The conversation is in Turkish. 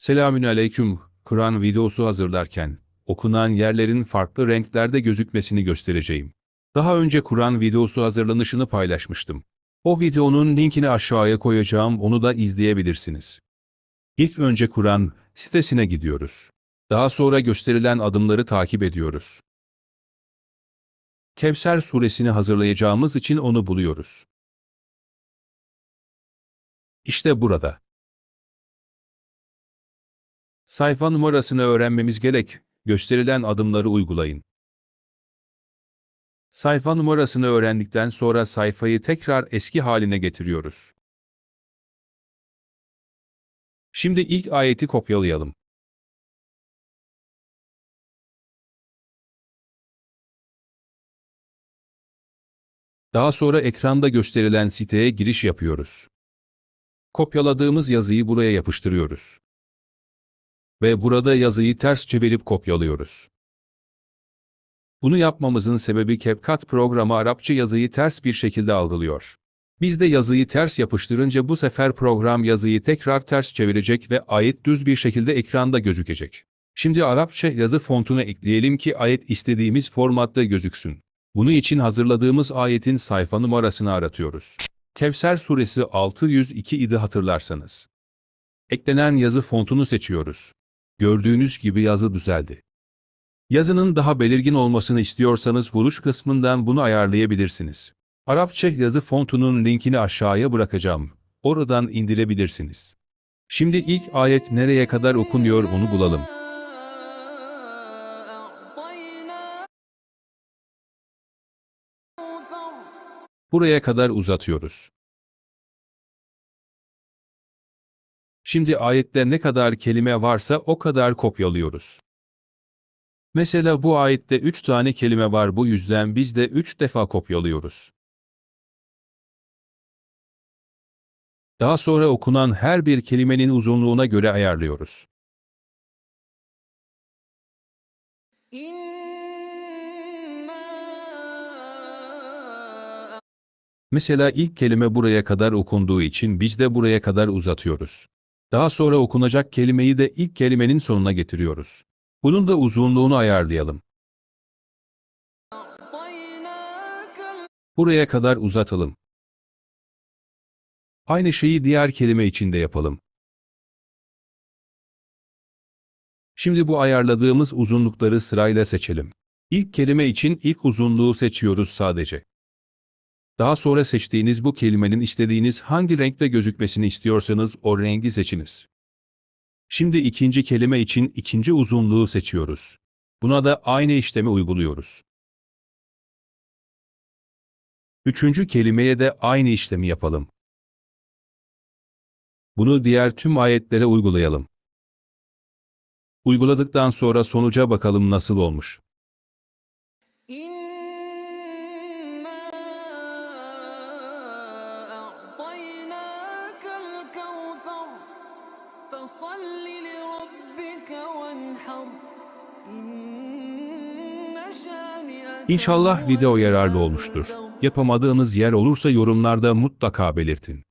Selamünaleyküm. Kur'an videosu hazırlarken okunan yerlerin farklı renklerde gözükmesini göstereceğim. Daha önce Kur'an videosu hazırlanışını paylaşmıştım. O videonun linkini aşağıya koyacağım, onu da izleyebilirsiniz. İlk önce Kur'an sitesine gidiyoruz. Daha sonra gösterilen adımları takip ediyoruz. Kevser suresini hazırlayacağımız için onu buluyoruz. İşte burada. Sayfa numarasını öğrenmemiz gerek. Gösterilen adımları uygulayın. Sayfa numarasını öğrendikten sonra sayfayı tekrar eski haline getiriyoruz. Şimdi ilk ayeti kopyalayalım. Daha sonra ekranda gösterilen siteye giriş yapıyoruz. Kopyaladığımız yazıyı buraya yapıştırıyoruz. Ve burada yazıyı ters çevirip kopyalıyoruz. Bunu yapmamızın sebebi CapCut programı Arapça yazıyı ters bir şekilde algılıyor. Biz de yazıyı ters yapıştırınca bu sefer program yazıyı tekrar ters çevirecek ve ayet düz bir şekilde ekranda gözükecek. Şimdi Arapça yazı fontunu ekleyelim ki ayet istediğimiz formatta gözüksün. Bunun için hazırladığımız ayetin sayfa numarasını aratıyoruz. Kevser suresi 602 idi hatırlarsanız. Eklenen yazı fontunu seçiyoruz. Gördüğünüz gibi yazı düzeldi. Yazının daha belirgin olmasını istiyorsanız vuruş kısmından bunu ayarlayabilirsiniz. Arapça yazı fontunun linkini aşağıya bırakacağım. Oradan indirebilirsiniz. Şimdi ilk ayet nereye kadar okunuyor onu bulalım. Buraya kadar uzatıyoruz. Şimdi ayette ne kadar kelime varsa o kadar kopyalıyoruz. Mesela bu ayette 3 tane kelime var bu yüzden biz de 3 defa kopyalıyoruz. Daha sonra okunan her bir kelimenin uzunluğuna göre ayarlıyoruz. Mesela ilk kelime buraya kadar okunduğu için biz de buraya kadar uzatıyoruz. Daha sonra okunacak kelimeyi de ilk kelimenin sonuna getiriyoruz. Bunun da uzunluğunu ayarlayalım. Buraya kadar uzatalım. Aynı şeyi diğer kelime için de yapalım. Şimdi bu ayarladığımız uzunlukları sırayla seçelim. İlk kelime için ilk uzunluğu seçiyoruz sadece. Daha sonra seçtiğiniz bu kelimenin istediğiniz hangi renkte gözükmesini istiyorsanız o rengi seçiniz. Şimdi ikinci kelime için ikinci uzunluğu seçiyoruz. Buna da aynı işlemi uyguluyoruz. Üçüncü kelimeye de aynı işlemi yapalım. Bunu diğer tüm ayetlere uygulayalım. Uyguladıktan sonra sonuca bakalım nasıl olmuş. فصل لربك وانحر إن شانئك İnşallah video yararlı olmuştur. Yapamadığınız yer olursa yorumlarda mutlaka belirtin.